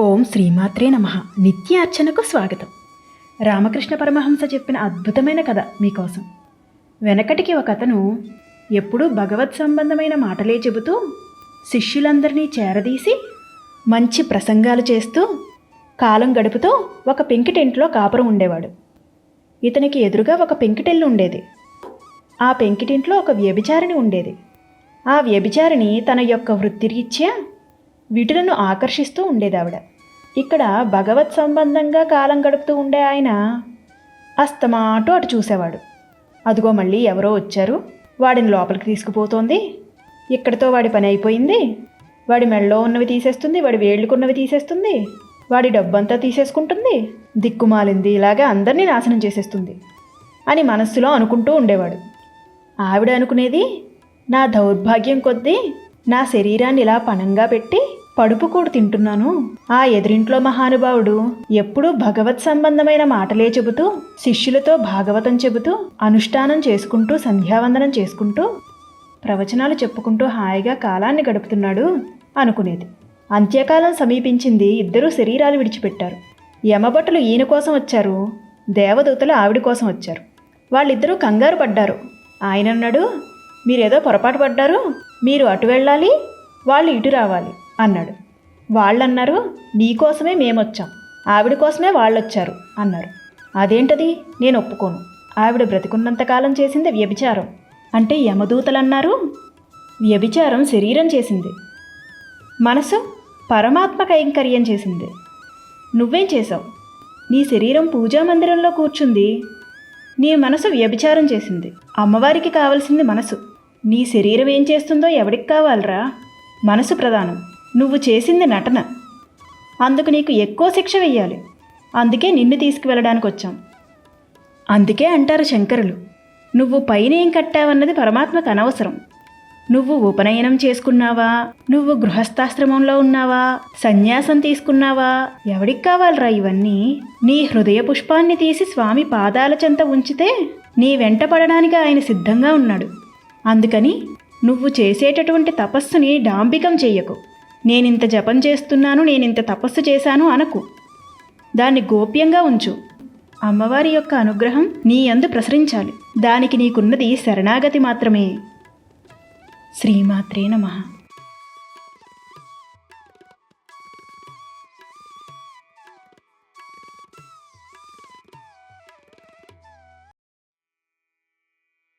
ఓం శ్రీమాత్రే నమ. నిత్యార్చనకు స్వాగతం. రామకృష్ణ పరమహంస చెప్పిన అద్భుతమైన కథ మీకోసం. వెనకటికి ఒక అతను ఎప్పుడూ భగవత్ సంబంధమైన మాటలే చెబుతూ శిష్యులందరినీ చేరదీసి మంచి ప్రసంగాలు చేస్తూ కాలం గడుపుతూ ఒక పెంకిటెంట్లో కాపురం ఉండేవాడు. ఇతనికి ఎదురుగా ఒక పెంకిటెల్లు ఉండేది. ఆ పెంకిటింట్లో ఒక వ్యభిచారిణి ఉండేది. ఆ వ్యభిచారిణి తన యొక్క వృత్తిరీత్యా వీటులను ఆకర్షిస్తూ ఉండేదావిడ. ఇక్కడ భగవత్ సంబంధంగా కాలం గడుపుతూ ఉండే ఆయన అస్తమాటు అటు చూసేవాడు. అదిగో మళ్ళీ ఎవరో వచ్చారు. వాడిని లోపలికి తీసుకుపోతోంది. ఇక్కడితో వాడి పని అయిపోయింది. వాడి మెళ్ళలో ఉన్నవి తీసేస్తుంది. వాడి వేళ్ళకున్నవి తీసేస్తుంది. వాడి డబ్బంతా తీసేసుకుంటుంది. దిక్కుమాలింది ఇలాగే అందరినీ నాశనం చేసేస్తుంది అని మనస్సులో అనుకుంటూ ఉండేవాడు. ఆవిడ అనుకునేది నా దౌర్భాగ్యం కొద్దీ నా శరీరాన్ని ఇలా పణంగా పెట్టి పడుపు కూడు తింటున్నాను. ఆ ఎదురింట్లో మహానుభావుడు ఎప్పుడూ భగవత్ సంబంధమైన మాటలే చెబుతూ శిష్యులతో భాగవతం చెబుతూ అనుష్ఠానం చేసుకుంటూ సంధ్యావందనం చేసుకుంటూ ప్రవచనాలు చెప్పుకుంటూ హాయిగా కాలాన్ని గడుపుతున్నాడు అనుకునేది. అంత్యకాలం సమీపించింది ఇద్దరూ శరీరాలు విడిచిపెట్టారు. యమభటులు ఈయన కోసం వచ్చారు. దేవదూతలు ఆవిడ కోసం వచ్చారు. వాళ్ళిద్దరూ కంగారు పడ్డారు. ఆయన అన్నాడు మీరేదో పొరపాటు పడ్డారు? మీరు అటు వెళ్ళాలి? వాళ్ళు ఇటు రావాలి. అన్నాడు. వాళ్ళన్నారు నీకోసమే మేమొచ్చాం. ఆవిడ కోసమే వాళ్ళొచ్చారు అన్నారు. అదేంటది? నేను ఒప్పుకోను. ఆవిడ బ్రతికున్నంతకాలం చేసింది వ్యభిచారం. అంటే యమదూతలన్నారు? వ్యభిచారం శరీరం చేసింది. మనసు పరమాత్మ కైంకర్యం చేసింది. నువ్వేం చేసావు నీ శరీరం పూజా మందిరంలో కూర్చుంది. నీ మనసు వ్యభిచారం చేసింది. అమ్మవారికి కావలసింది మనసు. నీ శరీరం ఏం చేస్తుందో ఎవడికి కావాలరా? మనసు ప్రధానం. నువ్వు చేసింది నటన. అందుకు నీకు ఎక్కువ శిక్ష వెయ్యాలి. అందుకే నిన్ను తీసుకువెళ్ళడానికి వచ్చాం. అందుకే అంటారు శంకరులు నువ్వు పైన ఏం కట్టావన్నది పరమాత్మకు అనవసరం. నువ్వు ఉపనయనం చేసుకున్నావా? నువ్వు గృహస్థాశ్రమంలో ఉన్నావా? సన్యాసం తీసుకున్నావా? ఎవడికి కావాలరా ఇవన్నీ? నీ హృదయ పుష్పాన్ని తీసి స్వామి పాదాల చెంత ఉంచితే నీ వెంట పడడానికి ఆయన సిద్ధంగా ఉన్నాడు. అందుకని నువ్వు చేసేటటువంటి తపస్సుని డాంబికం చెయ్యకు. నేనింత జపం చేస్తున్నాను నేనింత తపస్సు చేశాను అనకు. దాన్ని గోప్యంగా ఉంచు. అమ్మవారి యొక్క అనుగ్రహం నీ అందు ప్రసరించాలి. దానికి నీకున్నది శరణాగతి మాత్రమే. శ్రీమాత్రే నమః.